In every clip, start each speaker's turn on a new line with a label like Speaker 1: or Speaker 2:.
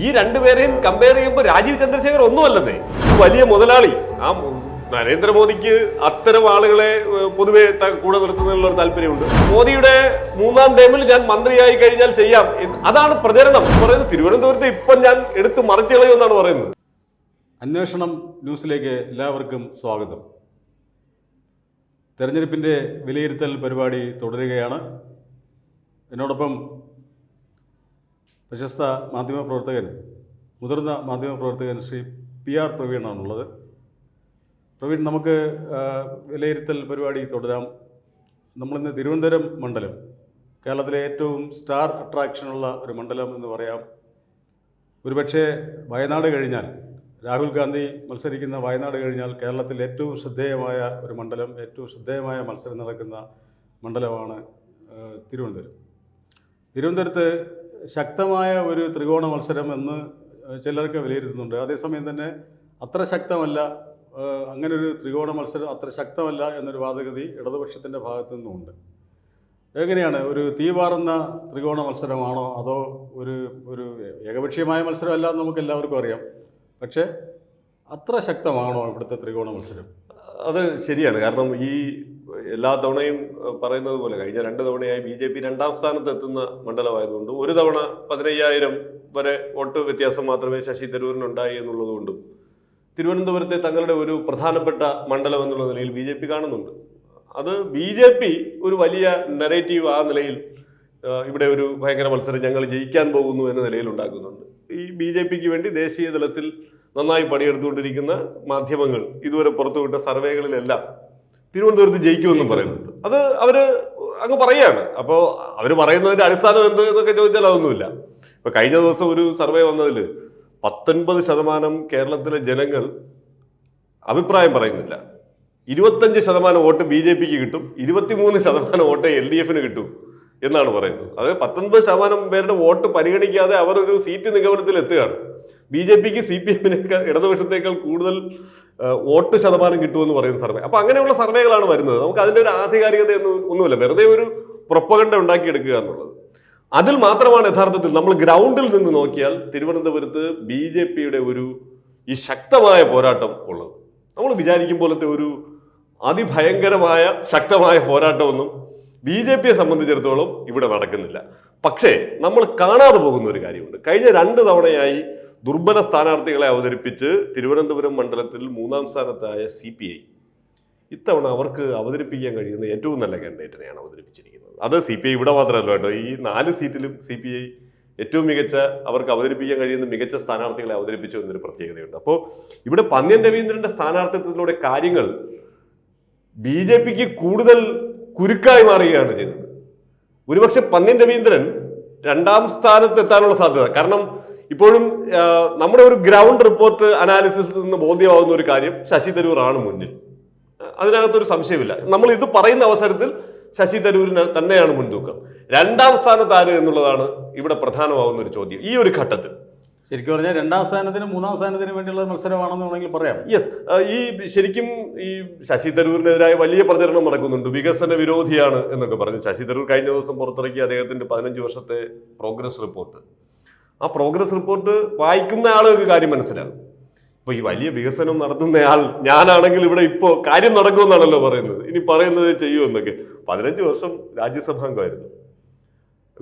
Speaker 1: ഈ രണ്ടുപേരെയും കമ്പയർ ചെയ്യുമ്പോൾ രാജീവ് ചന്ദ്രശേഖർ ഒന്നുമല്ലെന്നേ. വലിയ മുതലാളി. ആ നരേന്ദ്രമോദിക്ക് അത്തരം ആളുകളെ പൊതുവെ കൂടെ നിർത്തുന്നതിനുള്ള ഒരു താല്പര്യമുണ്ട്. മോദിയുടെ മൂന്നാം ടൈമിൽ ഞാൻ മന്ത്രിയായി കഴിഞ്ഞാൽ ചെയ്യാം അതാണ് പ്രചരണം. പറയുന്നത് തിരുവനന്തപുരത്ത് ഇപ്പം ഞാൻ എടുത്ത് മറിച്ചു എന്നാണ് പറയുന്നത്.
Speaker 2: അന്വേഷണം ന്യൂസിലേക്ക് എല്ലാവർക്കും സ്വാഗതം. തെരഞ്ഞെടുപ്പിന്റെ വിലയിരുത്തൽ പരിപാടി തുടരുകയാണ്. എന്നോടൊപ്പം പ്രശസ്ത മാധ്യമപ്രവർത്തകൻ മുതിർന്ന മാധ്യമപ്രവർത്തകൻ ശ്രീ പി ആർ പ്രവീണാണുള്ളത്. പ്രവീൺ നമുക്ക് വിലയിരുത്തൽ പരിപാടി തുടരാം. നമ്മളിന്ന് തിരുവനന്തപുരം മണ്ഡലം കേരളത്തിലെ ഏറ്റവും സ്റ്റാർ അട്രാക്ഷനുള്ള ഒരു മണ്ഡലം എന്ന് പറയാം. ഒരുപക്ഷെ വയനാട് കഴിഞ്ഞാൽ രാഹുൽ ഗാന്ധി മത്സരിക്കുന്ന വയനാട് കഴിഞ്ഞാൽ കേരളത്തിൽ ഏറ്റവും ശ്രദ്ധേയമായ ഒരു മണ്ഡലം ഏറ്റവും ശ്രദ്ധേയമായ മത്സരം നടക്കുന്ന മണ്ഡലമാണ് തിരുവനന്തപുരം. തിരുവനന്തപുരത്ത് ശക്തമായ ഒരു ത്രികോണ മത്സരം എന്ന് ചിലർക്ക് വിലയിരുത്തുന്നുണ്ട്. അതേസമയം തന്നെ അത്ര ശക്തമല്ല അങ്ങനൊരു ത്രികോണ മത്സരം അത്ര ശക്തമല്ല എന്നൊരു വാദഗതി ഇടതുപക്ഷത്തിന്റെ ഭാഗത്തു നിന്നുമുണ്ട്. എങ്ങനെയാണ്? ഒരു തീപാറുന്ന ത്രികോണ മത്സരമാണോ? അതോ ഒരു ഒരു ഏകപക്ഷീയമായ മത്സരമല്ല എന്ന് നമുക്ക് എല്ലാവർക്കും അറിയാം. പക്ഷേ അത്ര ശക്തമാണോ ഇവിടുത്തെ ത്രികോണ മത്സരം?
Speaker 1: അത് ശരിയാണ്. കാരണം ഈ എല്ലാ തവണയും പറയുന്നത് പോലെ കഴിഞ്ഞ രണ്ട് തവണയായി ബി ജെ പി രണ്ടാം സ്ഥാനത്ത് എത്തുന്ന മണ്ഡലമായതുകൊണ്ട് ഒരു തവണ പതിനയ്യായിരം വരെ വോട്ട് വ്യത്യാസം മാത്രമേ ശശി തരൂരിനുണ്ടായി എന്നുള്ളതുകൊണ്ടും തിരുവനന്തപുരത്തെ തങ്ങളുടെ ഒരു പ്രധാനപ്പെട്ട മണ്ഡലം എന്നുള്ള നിലയിൽ ബി ജെ പി കാണുന്നുണ്ട്. അത് ബി ജെ പി ഒരു വലിയ നെറേറ്റീവ് ആ നിലയിൽ ഇവിടെ ഒരു ഭയങ്കര മത്സരം ഞങ്ങൾ ജയിക്കാൻ പോകുന്നു എന്ന നിലയിൽ ഉണ്ടാക്കുന്നുണ്ട്. ഈ ബി ജെ പിക്ക് വേണ്ടി ദേശീയ തലത്തിൽ നന്നായി പണിയെടുത്തുകൊണ്ടിരിക്കുന്ന മാധ്യമങ്ങൾ ഇതുവരെ പുറത്തുവിട്ട സർവേകളിലെല്ലാം തിരുവനന്തപുരത്ത് ജയിക്കുമെന്നും പറയുന്നുണ്ട്. അത് അവർ അങ്ങ് പറയുകയാണ് അപ്പോൾ അവർ പറയുന്നതിന്റെ അടിസ്ഥാനം എന്ത് എന്നൊക്കെ ചോദിച്ചാൽ അതൊന്നുമില്ല. ഇപ്പോൾ കഴിഞ്ഞ ദിവസം ഒരു സർവേ വന്നതിൽ പത്തൊൻപത് ശതമാനം കേരളത്തിലെ ജനങ്ങൾ അഭിപ്രായം പറയുന്നില്ല. ഇരുപത്തഞ്ച് ശതമാനം വോട്ട് ബി ജെ പിക്ക് കിട്ടും ഇരുപത്തിമൂന്ന് ശതമാനം വോട്ട് എൽ ഡി എഫിന് കിട്ടും. എന്നാണ് പറയുന്നത്. അത് പത്തൊൻപത് ശതമാനം പേരുടെ വോട്ട് പരിഗണിക്കാതെ അവർ ഒരു സീറ്റ് നിഗമനത്തിൽ എത്തുകയാണ്. ബി ജെ പിക്ക് സി പി എമ്മിനേക്കാൾ ഇടതുപക്ഷത്തേക്കാൾ കൂടുതൽ വോട്ട് ശതമാനം കിട്ടുമെന്ന് പറയുന്ന സർവേ. അപ്പോൾ അങ്ങനെയുള്ള സർവേകളാണ് വരുന്നത്. നമുക്ക് അതിന്റെ ഒരു ആധികാരികതയൊന്നും ഒന്നുമില്ല. വെറുതെ ഒരു പ്രൊപ്പകണ്ട ഉണ്ടാക്കിയെടുക്കുക എന്നുള്ളത്. അതിൽ മാത്രമാണ് യഥാർത്ഥത്തിൽ നമ്മൾ ഗ്രൗണ്ടിൽ നിന്ന് നോക്കിയാൽ തിരുവനന്തപുരത്ത് ബി ജെ പിയുടെ ഒരു ഈ ശക്തമായ പോരാട്ടം ഉള്ളത്. നമ്മൾ വിചാരിക്കും പോലത്തെ ഒരു അതിഭയങ്കരമായ ശക്തമായ പോരാട്ടമൊന്നും ബി ജെ പിയെ സംബന്ധിച്ചിടത്തോളം ഇവിടെ നടക്കുന്നില്ല. പക്ഷേ നമ്മൾ കാണാതെ പോകുന്ന ഒരു കാര്യമുണ്ട്. കഴിഞ്ഞ രണ്ട് തവണയായി ദുർബല സ്ഥാനാർത്ഥികളെ അവതരിപ്പിച്ച് തിരുവനന്തപുരം മണ്ഡലത്തിൽ മൂന്നാം സ്ഥാനത്തായ സി പി ഐ. ഇത്തവണ അവർക്ക് അവതരിപ്പിക്കാൻ കഴിയുന്ന ഏറ്റവും നല്ല കാൻഡിഡേറ്റിനെയാണ് അവതരിപ്പിച്ചിരിക്കുന്നത്. അത് സി പി ഐ ഇവിടെ മാത്രമല്ല കേട്ടോ. ഈ നാല് സീറ്റിലും സി പി ഐ ഏറ്റവും മികച്ച അവർക്ക് അവതരിപ്പിക്കാൻ കഴിയുന്ന മികച്ച സ്ഥാനാർത്ഥികളെ അവതരിപ്പിച്ചു എന്നൊരു പ്രത്യേകതയുണ്ട്. അപ്പോൾ ഇവിടെ പന്ന്യൻ രവീന്ദ്രന്റെ സ്ഥാനാർത്ഥിത്വത്തിലൂടെ കാര്യങ്ങൾ ബി ജെ പിക്ക് കൂടുതൽ കുരുക്കായി മാറുകയാണ് ചെയ്തത്. ഒരുപക്ഷെ പന്ന്യൻ രവീന്ദ്രൻ രണ്ടാം സ്ഥാനത്ത് എത്താനുള്ള സാധ്യത. കാരണം ഇപ്പോഴും നമ്മുടെ ഒരു ഗ്രൗണ്ട് റിപ്പോർട്ട് അനാലിസിസിൽ നിന്ന് ബോധ്യമാവുന്ന ഒരു കാര്യം ശശി തരൂർ ആണ് മുന്നിൽ അതിനകത്തൊരു സംശയമില്ല. നമ്മൾ ഇത് പറയുന്ന അവസരത്തിൽ ശശി തരൂരിന് തന്നെയാണ് മുൻതൂക്കം. രണ്ടാം സ്ഥാനത്ത് ആര് എന്നുള്ളതാണ് ഇവിടെ പ്രധാനമാകുന്ന ഒരു ചോദ്യം. ഈ ഒരു ഘട്ടത്തിൽ.
Speaker 2: ശരിക്കും പറഞ്ഞാൽ രണ്ടാം സ്ഥാനത്തിനും മൂന്നാം സ്ഥാനത്തിനും വേണ്ടിയുള്ള മത്സരമാണെന്ന് വേണമെങ്കിൽ പറയാം.
Speaker 1: യെസ് ഈ ശരിക്കും ഈ ശശി തരൂരിനെതിരായ വലിയ പ്രചരണം നടക്കുന്നുണ്ട്. വികസന വിരോധിയാണ് എന്നൊക്കെ പറഞ്ഞു. ശശി തരൂർ കഴിഞ്ഞ ദിവസം പുറത്തിറക്കിയ അദ്ദേഹത്തിന്റെ പതിനഞ്ച് വർഷത്തെ പ്രോഗ്രസ് റിപ്പോർട്ട് ആ പ്രോഗ്രസ് റിപ്പോർട്ട് വായിക്കുന്ന ആളുകൾക്ക് കാര്യം മനസ്സിലാകും. ഇപ്പൊ ഈ വലിയ വികസനം നടത്തുന്നയാൾ ഞാനാണെങ്കിൽ ഇവിടെ ഇപ്പോൾ കാര്യം നടക്കുമെന്നാണല്ലോ പറയുന്നത്. ഇനി പറയുന്നത് ചെയ്യുമെന്നൊക്കെ പതിനഞ്ച് വർഷം രാജ്യസഭാംഗമായിരുന്നു.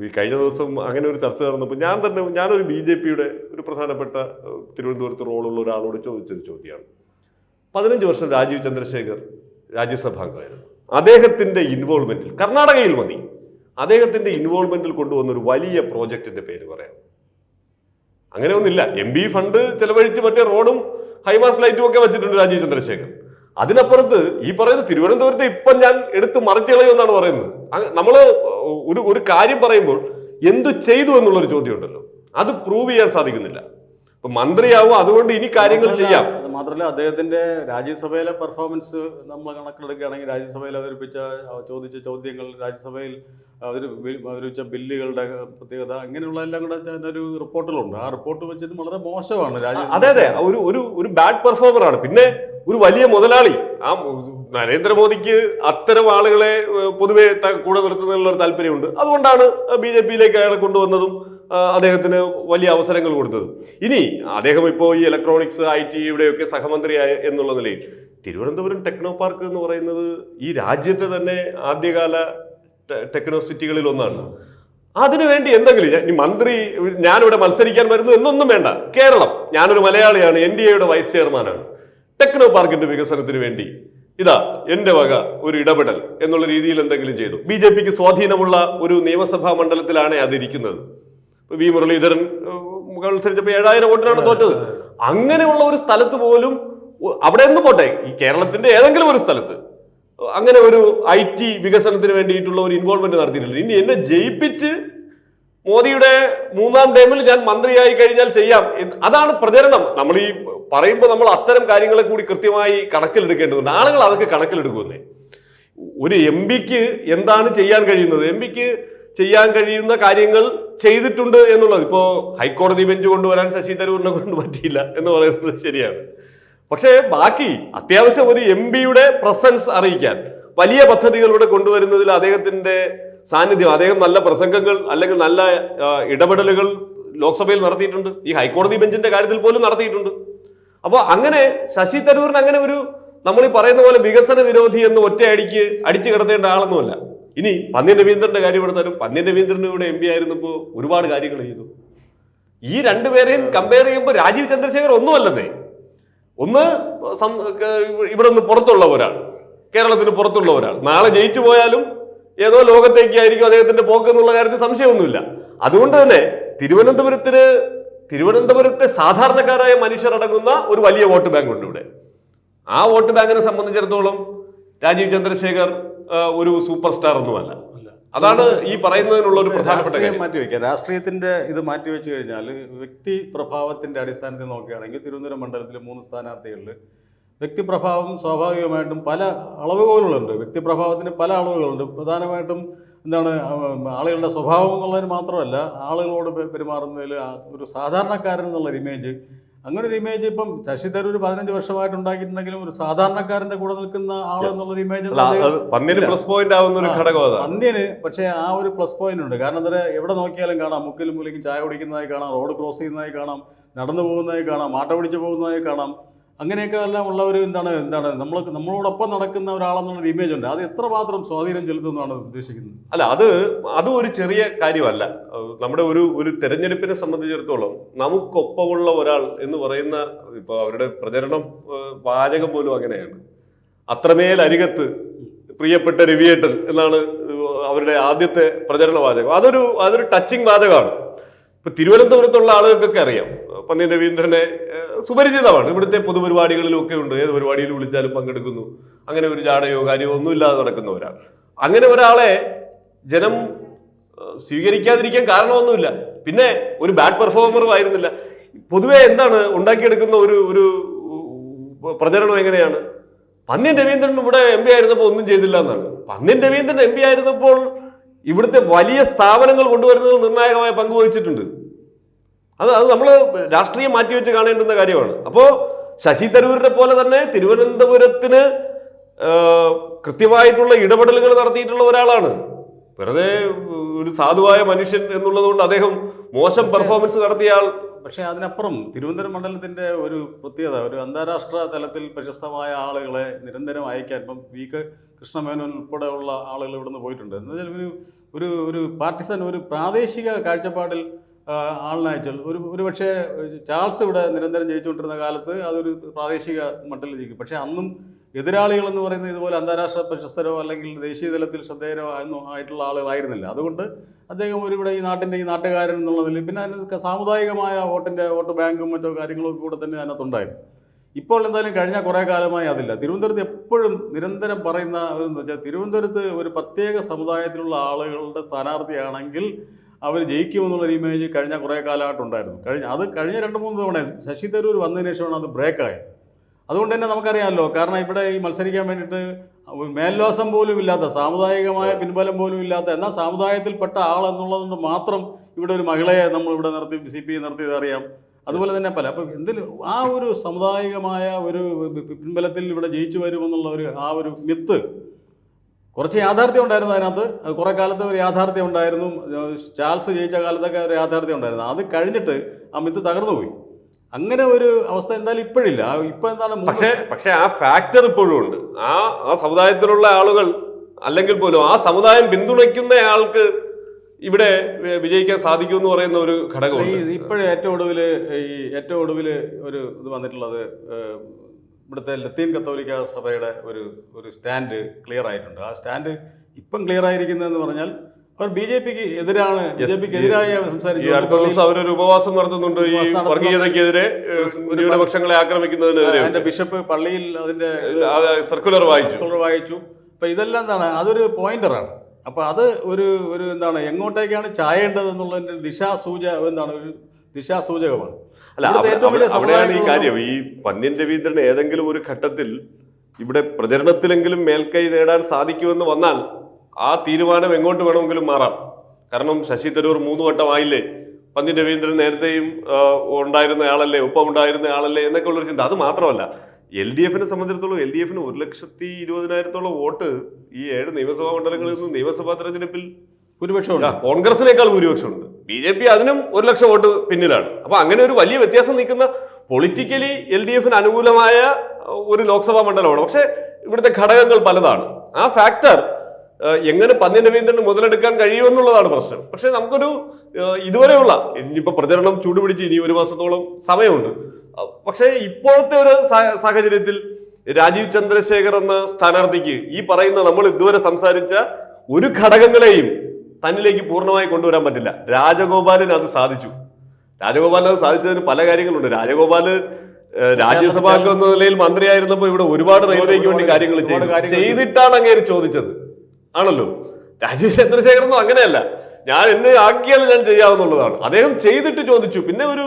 Speaker 1: ഈ കഴിഞ്ഞ ദിവസം അങ്ങനെ ഒരു ചർച്ച നടന്നപ്പോൾ ഞാൻ തന്നെ ഞാനൊരു ബി ജെ പിയുടെ ഒരു പ്രധാനപ്പെട്ട തിരുവനന്തപുരത്ത് റോളുള്ള ഒരാളോട് ചോദിച്ചൊരു ചോദ്യമാണ്. പതിനഞ്ച് വർഷം രാജീവ് ചന്ദ്രശേഖർ രാജ്യസഭാംഗമായിരുന്നു. അദ്ദേഹത്തിന്റെ ഇൻവോൾവ്മെന്റിൽ കർണാടകയിൽ മതി. അദ്ദേഹത്തിന്റെ ഇൻവോൾവ്മെന്റിൽ കൊണ്ടുവന്ന ഒരു വലിയ പ്രോജക്റ്റിന്റെ പേര് പറയാം. അങ്ങനെ ഒന്നില്ല എം ബി ഫണ്ട് ചെലവഴിച്ച് മറ്റേ റോഡും ഹൈമാസ് ലൈറ്റും ഒക്കെ വെച്ചിട്ടുണ്ട് രാജീവ് ചന്ദ്രശേഖർ. അതിനപ്പുറത്ത് ഈ പറയുന്ന തിരുവനന്തപുരത്ത് ഇപ്പം ഞാൻ എടുത്ത് മറിച്ച് കളയുമെന്നാണ് പറയുന്നത്. നമ്മൾ ഒരു ഒരു കാര്യം പറയുമ്പോൾ എന്തു ചെയ്തു എന്നുള്ളൊരു ചോദ്യം ഉണ്ടല്ലോ അത് പ്രൂവ് ചെയ്യാൻ സാധിക്കുന്നില്ല. ഇപ്പൊ മന്ത്രിയാവും അതുകൊണ്ട് ഇനി കാര്യങ്ങൾ ചെയ്യാം.
Speaker 2: അത് മാത്രമല്ല അദ്ദേഹത്തിന്റെ രാജ്യസഭയിലെ പെർഫോമൻസ് നമ്മൾ കണക്കിലെടുക്കുകയാണെങ്കിൽ രാജ്യസഭയിൽ അവതരിപ്പിച്ച ചോദിച്ച ചോദ്യങ്ങൾ രാജ്യസഭയിൽ അവതരിപ്പിച്ച ബില്ലുകളുടെ പ്രത്യേകത അങ്ങനെയുള്ള എല്ലാം കൂടെ ഒരു റിപ്പോർട്ടിലുണ്ട് ആ റിപ്പോർട്ട് വെച്ചിട്ട് വളരെ മോശമാണ് രാജ്യ
Speaker 1: അതെ അതെ. ഒരു ഒരു ഒരു ബാഡ് പെർഫോമർ ആണ്. പിന്നെ ഒരു വലിയ മുതലാളി. ആ നരേന്ദ്രമോദിക്ക് അത്തരം ആളുകളെ പൊതുവെ കൂടെ നിർത്തുന്നതിനുള്ള ഒരു താല്പര്യമുണ്ട്. അതുകൊണ്ടാണ് ബി ജെ പിയിലേക്ക് അയാളെ കൊണ്ടുവന്നതും അദ്ദേഹത്തിന് വലിയ അവസരങ്ങൾ കൊടുത്തത്. ഇനി അദ്ദേഹം ഇപ്പോൾ ഈ ഇലക്ട്രോണിക്സ് ഐ ടിയുടെയൊക്കെ സഹമന്ത്രിയായ എന്നുള്ള നിലയിൽ തിരുവനന്തപുരം ടെക്നോ പാർക്ക് എന്ന് പറയുന്നത് ഈ രാജ്യത്തെ തന്നെ ആദ്യകാല ടെ- ടെക്നോ സിറ്റികളിൽ ഒന്നാണ്. അതിനുവേണ്ടി എന്തെങ്കിലും മന്ത്രി ഞാനിവിടെ മത്സരിക്കാൻ വരുന്നു എന്നൊന്നും വേണ്ട. കേരളം ഞാനൊരു മലയാളിയാണ് എൻ ഡി എയുടെ വൈസ് ചെയർമാനാണ് ടെക്നോ പാർക്കിന്റെ വികസനത്തിന് വേണ്ടി. ഇതാ എന്റെ വക ഒരു ഇടപെടൽ എന്നുള്ള രീതിയിൽ എന്തെങ്കിലും ചെയ്തു. ബി ജെ പിക്ക് സ്വാധീനമുള്ള ഒരു നിയമസഭാ മണ്ഡലത്തിലാണ് അതിരിക്കുന്നത്. വി മുരളീധരൻ മത്സരിച്ചപ്പോൾ ഏഴായിരം വോട്ടിനാണ് തോറ്റത്. അങ്ങനെയുള്ള ഒരു സ്ഥലത്ത് പോലും അവിടെ നിന്ന് പോട്ടെ ഈ കേരളത്തിന്റെ ഏതെങ്കിലും ഒരു സ്ഥലത്ത്. അങ്ങനെ ഒരു ഐ ടി വികസനത്തിന് വേണ്ടിയിട്ടുള്ള ഒരു ഇൻവോൾവ്മെന്റ് നടത്തിയിട്ടില്ല ഇനി എന്നെ ജയിപ്പിച്ച് മോദിയുടെ മൂന്നാം ടൈമിൽ ഞാൻ മന്ത്രിയായി കഴിഞ്ഞാൽ ചെയ്യാം. അതാണ് പ്രചരണം. നമ്മൾ ഈ പറയുമ്പോൾ നമ്മൾ അത്തരം കാര്യങ്ങളെ കൂടി കൃത്യമായി കണക്കിലെടുക്കേണ്ടതുണ്ട്. ആളുകൾ അതൊക്കെ കണക്കിലെടുക്കുന്നേ ഒരു എം പിക്ക് എന്താണ് ചെയ്യാൻ കഴിയുന്നത്? എം പിക്ക് ചെയ്യാൻ കഴിയുന്ന കാര്യങ്ങൾ ചെയ്തിട്ടുണ്ട് എന്നുള്ളത്. ഇപ്പോൾ ഹൈക്കോടതി ബെഞ്ച് കൊണ്ടുവരാൻ ശശി തരൂരിനെ കൊണ്ട് പറ്റിയില്ല എന്ന് പറയുന്നത് ശരിയാണ്. പക്ഷേ ബാക്കി അത്യാവശ്യം ഒരു എം പിയുടെ പ്രസൻസ് അറിയിക്കാൻ വലിയ പദ്ധതികളിലൂടെ കൊണ്ടുവരുന്നതിൽ അദ്ദേഹത്തിന്റെ സാന്നിധ്യം. അദ്ദേഹം നല്ല പ്രസംഗങ്ങൾ അല്ലെങ്കിൽ നല്ല ഇടപെടലുകൾ ലോക്സഭയിൽ നടത്തിയിട്ടുണ്ട്. ഈ ഹൈക്കോടതി ബെഞ്ചിന്റെ കാര്യത്തിൽ പോലും നടത്തിയിട്ടുണ്ട്. അപ്പോൾ അങ്ങനെ ശശി തരൂരിന് അങ്ങനെ ഒരു നമ്മൾ ഈ പറയുന്ന പോലെ വികസന വിരോധി എന്ന് ഒറ്റയടിക്ക് അടിച്ചു കിടത്തേണ്ട ആളൊന്നുമല്ല. ഇനി പന്ന്യൻ രവീന്ദ്രന്റെ കാര്യം എടുത്താലും പന്ന്യൻ രവീന്ദ്രനും ഇവിടെ എം പി ആയിരുന്നപ്പോൾ ഒരുപാട് കാര്യങ്ങൾ ചെയ്തു. ഈ രണ്ടുപേരെയും കമ്പയർ ചെയ്യുമ്പോൾ രാജീവ് ചന്ദ്രശേഖർ ഒന്നുമല്ലെന്നേ. ഒന്ന് ഇവിടെ നിന്ന് പുറത്തുള്ള ഒരാൾ. കേരളത്തിന് പുറത്തുള്ള ഒരാൾ. നാളെ ജയിച്ചു പോയാലും ഏതോ ലോകത്തേക്കായിരിക്കും അദ്ദേഹത്തിന്റെ പോക്ക് എന്നുള്ള കാര്യത്തിൽ സംശയമൊന്നുമില്ല. അതുകൊണ്ട് തന്നെ തിരുവനന്തപുരത്തിന് തിരുവനന്തപുരത്തെ സാധാരണക്കാരായ മനുഷ്യരടങ്ങുന്ന ഒരു വലിയ വോട്ട് ബാങ്ക് ഉണ്ട് ഇവിടെ. ആ വോട്ട് ബാങ്കിനെ സംബന്ധിച്ചിടത്തോളം രാജീവ് ചന്ദ്രശേഖർ ഒരു സൂപ്പർ സ്റ്റാർ ഒന്നുമല്ല അതാണ് ഈ പറയുന്നതിനുള്ള ഒരു പ്രധാനപ്പെട്ട
Speaker 2: മാറ്റിവെക്കുക രാഷ്ട്രീയത്തിന്റെ ഇത് മാറ്റി വെച്ച് കഴിഞ്ഞാൽ വ്യക്തി പ്രഭാവത്തിന്റെ അടിസ്ഥാനത്തിൽ നോക്കുകയാണെങ്കിൽ തിരുവനന്തപുരം മണ്ഡലത്തിലെ മൂന്ന് സ്ഥാനാർത്ഥികളിൽ വ്യക്തിപ്രഭാവം സ്വാഭാവികമായിട്ടും പല അളവുകളുണ്ട് വ്യക്തിപ്രഭാവത്തിന് പല അളവുകളുണ്ട്. പ്രധാനമായിട്ടും എന്താണ് ആളുകളുടെ സ്വഭാവം എന്നുള്ളതിന് മാത്രമല്ല ആളുകളോട് പെരുമാറുന്നതിൽ ഒരു സാധാരണക്കാരൻ എന്നുള്ളൊരു ഇമേജ് അങ്ങനെ ഒരു ഇമേജ് ഇപ്പം ശശി തരൂർ പതിനഞ്ച് വർഷമായിട്ട് ഉണ്ടാക്കിയിട്ടുണ്ടെങ്കിലും ഒരു സാധാരണക്കാരന്റെ കൂടെ നിൽക്കുന്ന ആൾ എന്നുള്ളൊരു ഇമേജ്
Speaker 1: പന്നിന് പ്ലസ് പോയിന്റ് ആവുന്ന ഒരു. ഘടകം അതാണ്.
Speaker 2: പക്ഷേ ആ ഒരു പ്ലസ് പോയിന്റ് ഉണ്ട്. കാരണം എന്താ എവിടെ നോക്കിയാലും കാണാം മുക്കിലും മൂലയ്ക്കും ചായ കുടിക്കുന്നതായി കാണാം റോഡ് ക്രോസ് ചെയ്യുന്നതായി കാണാം നടന്നു പോകുന്നതായി കാണാം പിടിച്ച് പോകുന്നതായി കാണാം. അങ്ങനെയൊക്കെ എല്ലാം ഉള്ള ഒരു എന്താണ് എന്താണ് നമ്മൾ നമ്മളോടൊപ്പം നടക്കുന്ന ഒരാളെന്നുള്ളൊരു ഇമേജ് ഉണ്ട്. അത് എത്ര മാത്രം സ്വാധീനം ചെലുത്തുന്നതാണ് ഉദ്ദേശിക്കുന്നത്?
Speaker 1: അല്ല അത് അതും ഒരു ചെറിയ കാര്യമല്ല. നമ്മുടെ ഒരു ഒരു തെരഞ്ഞെടുപ്പിനെ സംബന്ധിച്ചിടത്തോളം നമുക്കൊപ്പമുള്ള ഒരാൾ എന്ന് പറയുന്ന ഇപ്പോൾ അവരുടെ പ്രചരണം വാചകം പോലും അങ്ങനെയാണ്. അത്രമേൽ അരികത്ത് പ്രിയപ്പെട്ട രവിയേട്ടൻ എന്നാണ് അവരുടെ ആദ്യത്തെ പ്രചരണ വാചകം. അതൊരു അതൊരു ടച്ചിങ് വാചകമാണ്. ഇപ്പൊ തിരുവനന്തപുരത്തുള്ള ആളുകൾക്കൊക്കെ അറിയാം. പന്നി രവീന്ദ്രനെ സുപരിചിതമാണ്. ഇവിടുത്തെ പൊതുപരിപാടികളിലും ഒക്കെ ഉണ്ട്. ഏത് പരിപാടിയിൽ വിളിച്ചാലും പങ്കെടുക്കുന്നു. അങ്ങനെ ഒരു ജാടയോ കാര്യമോ ഒന്നുമില്ലാതെ നടക്കുന്ന ഒരാൾ. അങ്ങനെ ഒരാളെ ജനം സ്വീകരിക്കാതിരിക്കാൻ കാരണമൊന്നുമില്ല. പിന്നെ ഒരു ബാഡ് പെർഫോമറും ആയിരുന്നില്ല. പൊതുവെ എന്താണ് ഉണ്ടാക്കിയെടുക്കുന്ന ഒരു ഒരു പ്രചരണം എങ്ങനെയാണ്? പന്നിൻ രവീന്ദ്രൻ ഇവിടെ എം പി ആയിരുന്നപ്പോൾ ഒന്നും ചെയ്തില്ല എന്നാണ്. പന്നിൻ രവീന്ദ്രൻ എം പി ആയിരുന്നപ്പോൾ ഇവിടുത്തെ വലിയ സ്ഥാപനങ്ങൾ കൊണ്ടുവരുന്നതിൽ നിർണായകമായ പങ്ക് വഹിച്ചിട്ടുണ്ട്. അത് അത് നമ്മൾ രാഷ്ട്രീയം മാറ്റിവെച്ച് കാണേണ്ടുന്ന കാര്യമാണ്. അപ്പോൾ ശശി തരൂരിനെ പോലെ തന്നെ തിരുവനന്തപുരത്തിന് കൃത്യമായിട്ടുള്ള ഇടപെടലുകൾ നടത്തിയിട്ടുള്ള ഒരാളാണ്. വെറുതെ ഒരു സാധുവായ മനുഷ്യൻ എന്നുള്ളത് കൊണ്ട് അദ്ദേഹം മോശം പെർഫോമൻസ് നടത്തിയ ആൾ
Speaker 2: പക്ഷേ അതിനപ്പുറം തിരുവനന്തപുരം മണ്ഡലത്തിന്റെ ഒരു പ്രത്യേകത ഒരു അന്താരാഷ്ട്ര തലത്തിൽ പ്രശസ്തമായ ആളുകളെ നിരന്തരം അയക്കാൻ ഇപ്പം വി കെ കൃഷ്ണമേനോൻ ഉൾപ്പെടെയുള്ള ആളുകൾ ഇവിടുന്ന് പോയിട്ടുണ്ട്. എന്ന് വെച്ചാൽ ഒരു ഒരു ഒരു പാർട്ടിസൺ ഒരു പ്രാദേശിക കാഴ്ചപ്പാടിൽ ആ, ആളിനെ ഒരു ഒരു പക്ഷേ ചാൾസ് ഇവിടെ നിരന്തരം ജയിച്ചുകൊണ്ടിരുന്ന കാലത്ത് അതൊരു പ്രാദേശിക മണ്ഡലം ജയിക്കും പക്ഷേ അന്നും എതിരാളികൾ എന്ന് പറയുന്നത് ഇതുപോലെ അന്താരാഷ്ട്ര പ്രശസ്തരോ അല്ലെങ്കിൽ ദേശീയ തലത്തിൽ ശ്രദ്ധേയരോ ആയിരുന്നു ആയിട്ടുള്ള ആളുകളായിരുന്നില്ല. അതുകൊണ്ട് അദ്ദേഹം ഒരു ഇവിടെ ഈ നാട്ടിന്റെ ഈ നാട്ടുകാരൻ എന്നുള്ളതിൽ പിന്നെ അതിന് സാമുദായികമായ വോട്ടിന്റെ വോട്ട് ബാങ്കും മറ്റോ കാര്യങ്ങളൊക്കെ കൂടെ തന്നെ അതിനകത്തുണ്ടായിരുന്നു. ഇപ്പോൾ എന്തായാലും കഴിഞ്ഞ കുറേ കാലമായി അതില്ല. തിരുവനന്തപുരത്ത് എപ്പോഴും നിരന്തരം പറയുന്ന ഒരു എന്താ വെച്ചാൽ തിരുവനന്തപുരത്ത് ഒരു പ്രത്യേക സമുദായത്തിലുള്ള ആളുകളുടെ സ്ഥാനാർത്ഥിയാണെങ്കിൽ അവർ ജയിക്കുമെന്നുള്ള ഒരു ഇമേജ് കഴിഞ്ഞ കുറേ കാലമായിട്ടുണ്ടായിരുന്നു. കഴിഞ്ഞ അത് കഴിഞ്ഞ രണ്ട് മൂന്ന് തവണ ശശി തരൂർ വന്നതിന് ശേഷമാണ് അത് ബ്രേക്കായത് അതുകൊണ്ട് തന്നെ നമുക്കറിയാമല്ലോ കാരണം ഇവിടെ ഈ മത്സരിക്കാൻ വേണ്ടിയിട്ട് മേൽവാസം പോലും ഇല്ലാത്ത സാമുദായികമായ പിൻബലം പോലും ഇല്ലാത്ത എന്നാൽ സമുദായത്തിൽപ്പെട്ട ആളെന്നുള്ളതുകൊണ്ട് മാത്രം ഇവിടെ ഒരു മഹിളയെ നമ്മൾ ഇവിടെ നിർത്തി സി പി നിർത്തിയത് അറിയാം അതുപോലെ തന്നെ പല അപ്പം എന്തിൽ ആ ഒരു സമുദായികമായ ഒരു പിൻബലത്തിൽ ഇവിടെ ജയിച്ചു വരുമെന്നുള്ള ഒരു ആ ഒരു മിത്ത് കുറച്ച് യാഥാർത്ഥ്യം ഉണ്ടായിരുന്നു അതിനകത്ത്. കുറെ കാലത്ത് ഒരു യാഥാർത്ഥ്യം ഉണ്ടായിരുന്നു. ചാൾസ് ജയിച്ച കാലത്തൊക്കെ ഒരു യാഥാർത്ഥ്യം ഉണ്ടായിരുന്നു. അത് കഴിഞ്ഞിട്ട് ആ മിത്ത് തകർന്നു പോയി. അങ്ങനെ ഒരു അവസ്ഥ എന്തായാലും ഇപ്പോഴില്ല. ഇപ്പൊ എന്താണ്
Speaker 1: പക്ഷേ പക്ഷേ ആ ഫാക്ടർ ഇപ്പോഴും ഉണ്ട്. ആ ആ സമുദായത്തിലുള്ള ആളുകൾ അല്ലെങ്കിൽ പോലും ആ സമുദായം പിന്തുണയ്ക്കുന്ന ആൾക്ക് ഇവിടെ വിജയിക്കാൻ സാധിക്കും എന്ന് പറയുന്ന ഒരു
Speaker 2: ഈ ഇപ്പോഴും ഏറ്റവും ഒടുവിൽ ഈ ഏറ്റവും ഒടുവിൽ ഒരു ഇത് വന്നിട്ടുള്ളത് ഇവിടുത്തെ ലത്തീൻ കത്തോലിക്ക സഭയുടെ ഒരു ഒരു സ്റ്റാൻഡ് ക്ലിയർ ആയിട്ടുണ്ട്. ആ സ്റ്റാൻഡ് ഇപ്പം ക്ലിയർ ആയിരിക്കുന്നതെന്ന് പറഞ്ഞാൽ അവർ ബി ജെ പിക്ക് എതിരാണ്. ബി ജെ പിക്ക് എതിരായി സംസാരിച്ചു.
Speaker 1: അടുത്ത ദിവസം അവരൊരു ഉപവാസം നടത്തുന്നുണ്ട്. ഈ ന്യൂനപക്ഷങ്ങളെ ആക്രമിക്കുന്നതിനെതിരെ
Speaker 2: അതിന്റെ ബിഷപ്പ് പള്ളിയിൽ അതിന്റെ
Speaker 1: സർക്കുലർ വായിച്ചു.
Speaker 2: സർക്കുലർ വായിച്ചു. അപ്പൊ ഇതെല്ലാം എന്താണ്? അതൊരു പോയിന്ററാണ് അപ്പൊ അത് ഒരു ഒരു എന്താണ്? എങ്ങോട്ടേക്കാണ് ചായേണ്ടത് എന്നുള്ളതിന്റെ ദിശാസൂച എന്താണ്? ഒരു ദിശാസൂചകമാണ്.
Speaker 1: അല്ല അവിടെയാണ് ഈ കാര്യം. ഈ പന്ന്യൻ രവീന്ദ്രൻ ഏതെങ്കിലും ഒരു ഘട്ടത്തിൽ ഇവിടെ പ്രചരണത്തിലെങ്കിലും മേൽക്കൈ നേടാൻ സാധിക്കുമെന്ന് വന്നാൽ ആ തീരുമാനം എങ്ങോട്ട് വേണമെങ്കിലും മാറാം. കാരണം ശശി തരൂർ മൂന്ന് വട്ടമായില്ലേ പന്ന്യൻ രവീന്ദ്രൻ നേരത്തെയും ഉണ്ടായിരുന്ന ആളല്ലേ? ഒപ്പം ഉണ്ടായിരുന്ന ആളല്ലേ? എന്നൊക്കെ ഉള്ളൊരു ചിന്ത. അത് മാത്രമല്ല എൽ ഡി എഫിനെ സംബന്ധിച്ചിടത്തോളം എൽ ഡി എഫിന് ഒരു ലക്ഷത്തി ഇരുപതിനായിരത്തോളം വോട്ട് ഈ ഏഴ് നിയമസഭാ മണ്ഡലങ്ങളിൽ നിന്ന് നിയമസഭാ തെരഞ്ഞെടുപ്പിൽ ഉണ്ട് കോൺഗ്രസിനേക്കാൾ ഭൂരിപക്ഷമുണ്ട്. ബി ജെ പി അതിനും ഒരു ലക്ഷം വോട്ട് പിന്നിലാണ്. അപ്പൊ അങ്ങനെ ഒരു വലിയ വ്യത്യാസം നിൽക്കുന്ന പൊളിറ്റിക്കലി എൽ ഡി എഫിന് അനുകൂലമായ ഒരു ലോക്സഭാ മണ്ഡലമാണ്. പക്ഷെ ഇവിടുത്തെ ഘടകങ്ങൾ പലതാണ്. ആ ഫാക്ടർ എങ്ങനെ പന്നി രവീന്ദ്രന് മുതലെടുക്കാൻ കഴിയുമെന്നുള്ളതാണ് പ്രശ്നം. പക്ഷെ നമുക്കൊരു ഇതുവരെയുള്ള ഇനിയിപ്പോ പ്രചരണം ചൂടുപിടിച്ച് ഇനി ഒരു മാസത്തോളം സമയമുണ്ട്. പക്ഷേ ഇപ്പോഴത്തെ ഒരു സാഹചര്യത്തിൽ രാജീവ് ചന്ദ്രശേഖർ എന്ന സ്ഥാനാർത്ഥിക്ക് ഈ പറയുന്ന നമ്മൾ ഇതുവരെ സംസാരിച്ച ഒരു ഘടകങ്ങളെയും തന്നിലേക്ക് പൂർണമായി കൊണ്ടുവരാൻ പറ്റില്ല. രാജഗോപാലിന് അത് സാധിച്ചു. രാജഗോപാലിന് അത് സാധിച്ചതിന് പല കാര്യങ്ങളുണ്ട്. രാജഗോപാൽ രാജ്യസഭാ എന്ന നിലയിൽ മന്ത്രിയായിരുന്നപ്പോൾ ഇവിടെ ഒരുപാട് റെയിൽവേക്ക് വേണ്ടി കാര്യങ്ങൾ ചെയ്തു. ചെയ്തിട്ടാണ് അങ്ങേര് ചോദിച്ചത്. ആണല്ലോ? രാജീവ് ചന്ദ്രശേഖരനും അങ്ങനെയല്ല. ഞാൻ എന്നെ ആക്കിയാലും ഞാൻ ചെയ്യാവുന്നുള്ളതാണ് അദ്ദേഹം ചെയ്തിട്ട് ചോദിച്ചു. പിന്നെ ഒരു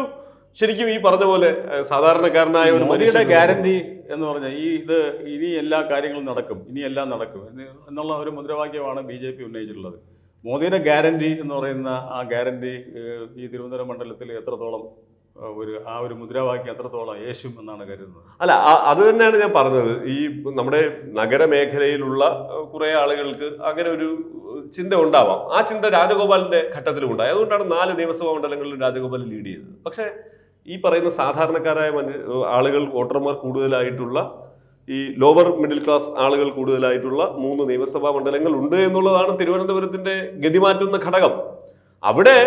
Speaker 1: ശരിക്കും ഈ പറഞ്ഞ പോലെ സാധാരണക്കാരനായ ഒരു
Speaker 2: മോദിയുടെ ഗ്യാരണ്ടി എന്ന് പറഞ്ഞാൽ ഈ ഇത് ഇനി എല്ലാ കാര്യങ്ങളും നടക്കും. ഇനി എല്ലാം നടക്കും. എന്നുള്ള ഒരു മുദ്രാവാക്യമാണ് ബി ജെ പി ഉന്നയിച്ചിട്ടുള്ളത്. മോദിയുടെ ഗ്യാരണ്ടി എന്ന് പറയുന്ന ആ ഗ്യാരണ്ടി ഈ തിരുവനന്തപുരം മണ്ഡലത്തിൽ എത്രത്തോളം ഒരു ആ ഒരു മുദ്രാവാക്യം എത്രത്തോളം യേശു എന്നാണ് കരുതുന്നത്?
Speaker 1: അല്ല അത് തന്നെയാണ് ഞാൻ പറഞ്ഞത്. ഈ നമ്മുടെ നഗരമേഖലയിലുള്ള കുറേ ആളുകൾക്ക് അങ്ങനെ ഒരു ചിന്ത ഉണ്ടാവാം. ആ ചിന്ത രാജഗോപാലിന്റെ ഘട്ടത്തിലും ഉണ്ടായി അതുകൊണ്ടാണ് നാല് നിയമസഭാ മണ്ഡലങ്ങളിൽ രാജഗോപാൽ ലീഡ് ചെയ്തത്. പക്ഷേ ഈ പറയുന്ന സാധാരണക്കാരായ ആളുകൾ വോട്ടർമാർ കൂടുതലായിട്ടുള്ള ഈ ലോവർ മിഡിൽ ക്ലാസ് ആളുകൾ കൂടുതലായിട്ടുള്ള മൂന്ന് നിയമസഭാ മണ്ഡലങ്ങൾ ഉണ്ട് എന്നുള്ളതാണ് തിരുവനന്തപുരത്തിന്റെ ഗതിമാറ്റുന്ന ഘടകം. അവിടെ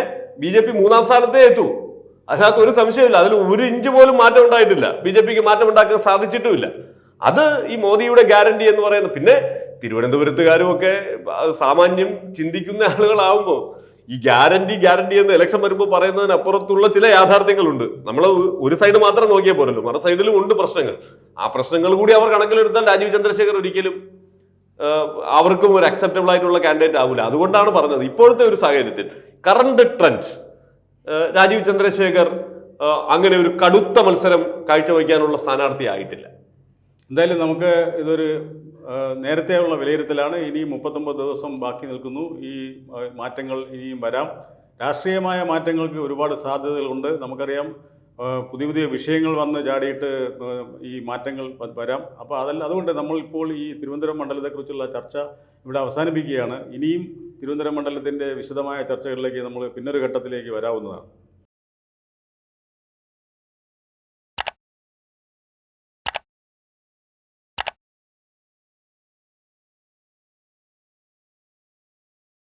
Speaker 1: ബി ജെ പി മൂന്നാം സ്ഥാനത്തേ എത്തൂ. അതിനകത്ത് ഒരു സംശയമില്ല അതിൽ ഒരു ഇഞ്ച് പോലും മാറ്റം ഉണ്ടായിട്ടില്ല. ബി ജെ പിക്ക് മാറ്റം ഉണ്ടാക്കാൻ സാധിച്ചിട്ടുമില്ല. അത് ഈ മോദിയുടെ ഗ്യാരണ്ടി എന്ന് പറയുന്നത്. പിന്നെ തിരുവനന്തപുരത്തുകാരും ഒക്കെ സാമാന്യം ചിന്തിക്കുന്ന ആളുകളാവുമ്പോൾ ഈ ഗ്യാരണ്ടി ഗ്യാരണ്ടി എന്ന് ഇലക്ഷൻ വരുമ്പോൾ പറയുന്നതിനപ്പുറത്തുള്ള ചില യാഥാർത്ഥ്യങ്ങളുണ്ട്. നമ്മൾ ഒരു സൈഡ് മാത്രം നോക്കിയാൽ പോരല്ലോ. മറു സൈഡിലും ഉണ്ട് പ്രശ്നങ്ങൾ. ആ പ്രശ്നങ്ങൾ കൂടി അവർ കണക്കിലെടുത്താൽ രാജീവ് ചന്ദ്രശേഖർ ഒരിക്കലും അവർക്കും ഒരു അക്സെപ്റ്റബിൾ ആയിട്ടുള്ള കാൻഡിഡേറ്റ് ആവില്ല അതുകൊണ്ടാണ് പറഞ്ഞത് ഇപ്പോഴത്തെ ഒരു സാഹചര്യത്തിൽ. കറണ്ട് ട്രെൻഡ് രാജീവ് ചന്ദ്രശേഖർ അങ്ങനെ ഒരു കടുത്ത മത്സരം കാഴ്ചവെക്കാനുള്ള സ്ഥാനാർത്ഥി ആയിട്ടില്ല
Speaker 2: എന്തായാലും നമുക്ക് ഇതൊരു നേരത്തെയുള്ള വിലയിരുത്തലാണ്. ഇനി മുപ്പത്തൊമ്പത് ദിവസം ബാക്കി നിൽക്കുന്നു. ഈ മാറ്റങ്ങൾ ഇനിയും വരാം. രാഷ്ട്രീയമായ മാറ്റങ്ങൾക്ക് ഒരുപാട് സാധ്യതകളുണ്ട്. നമുക്കറിയാം പുതിയ പുതിയ വിഷയങ്ങൾ വന്ന് ചാടിയിട്ട് ഈ മാറ്റങ്ങൾ വരാം. അപ്പോൾ അതല്ല അതുകൊണ്ട് നമ്മളിപ്പോൾ ഈ തിരുവനന്തപുരം മണ്ഡലത്തെക്കുറിച്ചുള്ള ചർച്ച ഇവിടെ അവസാനിപ്പിക്കുകയാണ്. ഇനിയും തിരുവനന്തപുരം മണ്ഡലത്തിന്റെ വിശദമായ ചർച്ചകളിലേക്ക് നമ്മൾ പിന്നൊരു ഘട്ടത്തിലേക്ക് വരാവുന്നതാണ്.